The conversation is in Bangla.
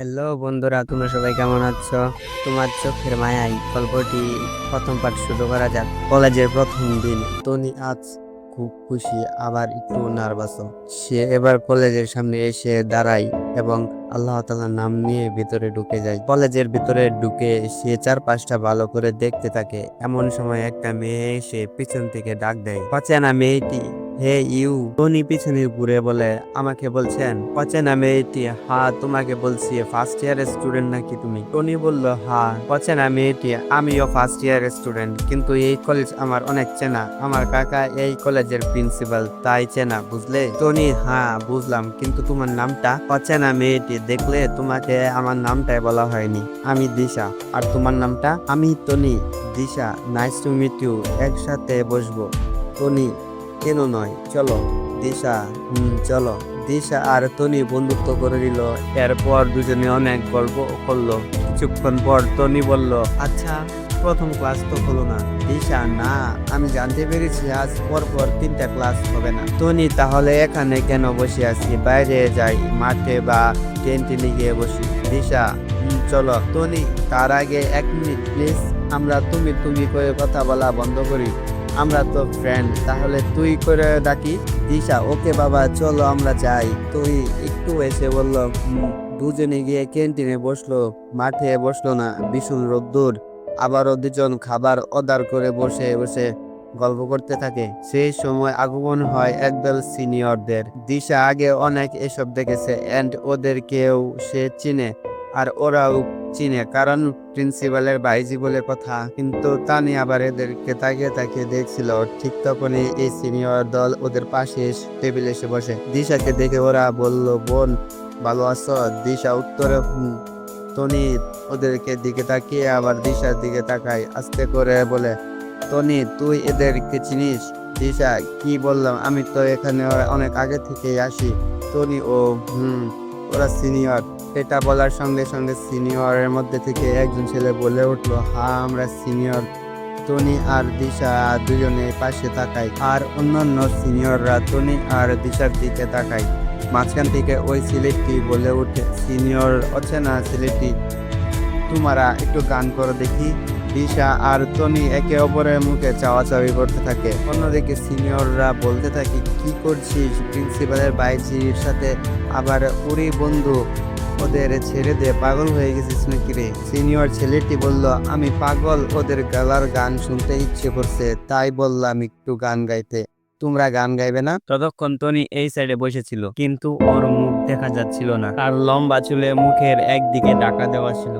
হ্যালো বন্ধুরা, তোমরা সবাই কেমন আছো? তোমার চোখের মায়াই গল্পটি প্রথম পাঠ শুরু করা যাক। কলেজের প্রথম দিন। টনি আজ খুব খুশি, আবার একটু নার্ভাস। সে এবার কলেজের সামনে এসে দাঁড়ায় এবং আল্লাহ তাআলার নাম নিয়ে ভিতরে ঢুকে যায়। কলেজের ভিতরে ঢুকে সে চারপাশটা ভালো করে দেখতে থাকে। এমন সময় একটা মেয়ে এসে পিছন থেকে ডাক দেয়, অচেনা মেয়েটি। হে ইউ টনি পিছনে ঘুরে বলে, আমাকে বলছেন? অচেনা মেয়েটি, হা, তোমাকে বলছি ফার্স্ট ইয়ার স্টুডেন্ট নাকি তুমি? টনি বলল, হা, অচেনা মেয়েটি, আমিও ফার্স্ট ইয়ার স্টুডেন্ট কিন্তু এই কলেজ আমার অনেক চেনা। আমার কাকা এই কলেজের প্রিন্সিপাল তাই চেনা, বুঝলে? টনি হ্যাঁ বুঝলাম, কিন্তু তোমার নামটা? অচেনা মেয়েটি, দেখলে তোমাকে আমার নামটাই বলা হয়নি। আমি দিশা, আর তোমার নামটা? আমি Tony Disha nice to meet you একসাথে বসবো। টনি কেন নয়? চলো, দিশা, হুম, চলো। দিশা আর তনি বন্ধুত্ব করে দিল এরপর দুজনে অনেক গল্প করল। কিছুক্ষণ পর তনি বলল আচ্ছা প্রথম ক্লাস তো হলো না। দিশা, না, আমি জানতে পেরেছি আজ পরপর পর তিনটা ক্লাস হবে না। তনি, তাহলে এখানে কেন বসে আছি? বাইরে যাই, মাঠে বা ক্যান্টিনে গিয়ে বসি। দিশা চলো। তনি, তার আগে এক মিনিট, প্লিজ। আমরা তুমি তুমি করে কথা বলা বন্ধ করি। আমরা তো ফ্রেন্ড তাহলে তুই করে ডাকি। দিশা, ওকে বাবা, চলো আমরা যাই। তুই একটু এসে বলল। দুজনে গিয়ে ক্যান্টিনে বসল, মাঠে বসল না, ভীষণ রোদ্দুর আবারও দুজন খাবার অর্ডার করে বসে বসে গল্প করতে থাকে। সেই সময় আগমন হয় একদল সিনিয়রদের। দিশা আগে অনেক এসব দেখেছে এন্ড ওদের কেউ সে চিনে। আর ওরাও চিনে, কারণ প্রিন্সিপালের ভাইজি বলে কথা। কিন্তু তানি আবার এদেরকে তাকিয়ে তাকিয়ে দেখছিল, ঠিক তখনই এই সিনিয়র দল ওদের পাশে টেবিলে এসে বসে। দিশাকে দেখে ওরা বলল, বোন, ভালো আছো? দিশা উত্তরে। টনি ওদেরকে দিকে তাকিয়ে আবার দিশার দিকে তাকায়, আস্তে করে বলে টনি তুই এদেরকে চিনিস? দিশা, কি বললাম? আমি তো এখানে অনেক আগে থেকেই আসি। টনি ও, হুম। ওরা সিনিয়র। এটা বলার সঙ্গে সঙ্গে সিনিয়রের মধ্যে থেকে একজন ছেলে বলে উঠল, হা, আমরা সিনিয়র। টনি আর দিশা দুজনে পাশে তাকায়, আর অন্যান্য সিনিয়ররা টনি আর দিশার দিকে তাকায়। মাঝখান থেকে ওই ছেলেটি বলে উঠে, সিনিয়র অচেনা ছেলেটি তোমারা একটু গান করো দেখি। দিশা আর টনি একে অপরের মুখে চাওয়া চাওয়ি করতে থাকে। অন্যদিকে সিনিয়ররা বলতে থাকে, কি করছিস? প্রিন্সিপালের বাইজির সাথে আবার ওরই বন্ধু ওদের ছেড়ে দে, পাগল হয়ে গেছিস নাকি রে? সিনিয়র ছেলেটি বলল, আমি পাগল, ওদের গলার গান শুনতে ইচ্ছে করছে, তাই বললাম একটু গান গাইতে। তোমরা গান গাইবে না? ততক্ষণ টনি এই সাইডে বসেছিল, কিন্তু ওর মুখ দেখা যাচ্ছিল না, আর লম্বা চুলে মুখের একদিকে ঢাকা দেওয়া ছিল।